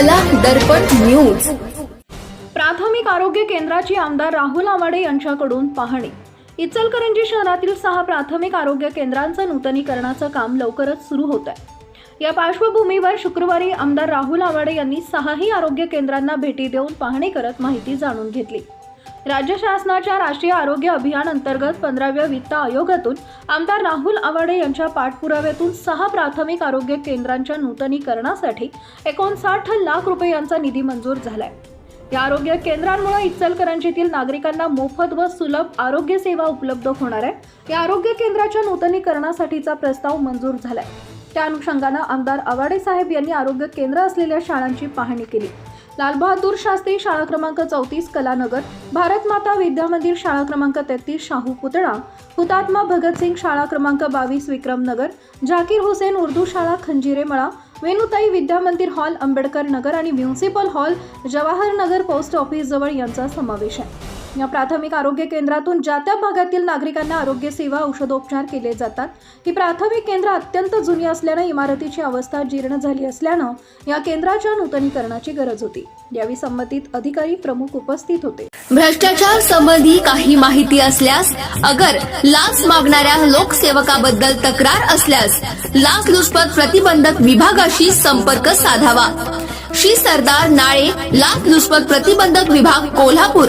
कला दर्पण न्यूज प्राथमिक आरोग्य केंद्राची आमदार राहुल आवाडे यांच्याकडून पाहणी. इचलकरंजी शहरातील सहा प्राथमिक आरोग्य केंद्रांचं नूतनीकरणाचं काम लवकरच सुरू होत आहे या पार्श्वभूमीवर शुक्रवारी आमदार राहुल आवाडे यांनी सहाही आरोग्य केंद्रांना भेटी देऊन पाहणी करत माहिती जाणून घेतली. राज्य शासनाच्या राष्ट्रीय आरोग्य अभियान अंतर्गत पंधराव्या वित्त आयोगातून आमदार राहुल आवाडे यांच्या पाठपुराव्यातून सहा प्राथमिक आरोग्य केंद्रांच्या नूतनीकरणासाठी एकोणसाठ लाख रुपयांचा निधी मंजूर झालाय. या आरोग्य केंद्रांमुळे इचलकरंजीतील नागरिकांना मोफत व सुलभ आरोग्य सेवा उपलब्ध होणार आहे. या आरोग्य केंद्राच्या नूतनीकरणासाठीचा प्रस्ताव मंजूर झालाय. त्या अनुषंगानं आमदार आवाडे साहेब यांनी आरोग्य केंद्र असलेल्या शाळांची पाहणी केली. लालबहादूर शास्त्री शाळा क्रमांक चौतीस कलानगर भारत माता विद्या मंदिर शाळा क्रमांक तेहतीस शाहू पुतळा हुतात्मा भगतसिंग शाळा क्रमांक बावीस विक्रमनगर झाकीर हुसेन उर्दू शाळा खंजिरेमळा वेणुताई विद्या मंदिर हॉल आंबेडकर नगर आणि municipal hall Jawahar Nagar post office जवळ यांचा समावेश आहे. या प्राथमिक आरोग्य केंद्रातून ज्या त्या भागातील नागरिकांना आरोग्य सेवा औषधोपचार केले जातात ही प्राथमिक केंद्र अत्यंत जुनी असल्यानं इमारतीची अवस्था जीर्ण झाली असल्यानं या केंद्राच्या नूतनीकरणाची गरज होती. यावेळी संबंधित अधिकारी प्रमुख उपस्थित होते. भ्रष्टाचार संबंधी काही माहिती असल्यास अगर लाच मागणाऱ्या लोकसेवकाबद्दल तक्रार असल्यास लाचलुचपत प्रतिबंधक विभागाशी संपर्क साधावा. श्री सरदार नाळे लाचलुचपत प्रतिबंधक विभाग कोल्हापूर.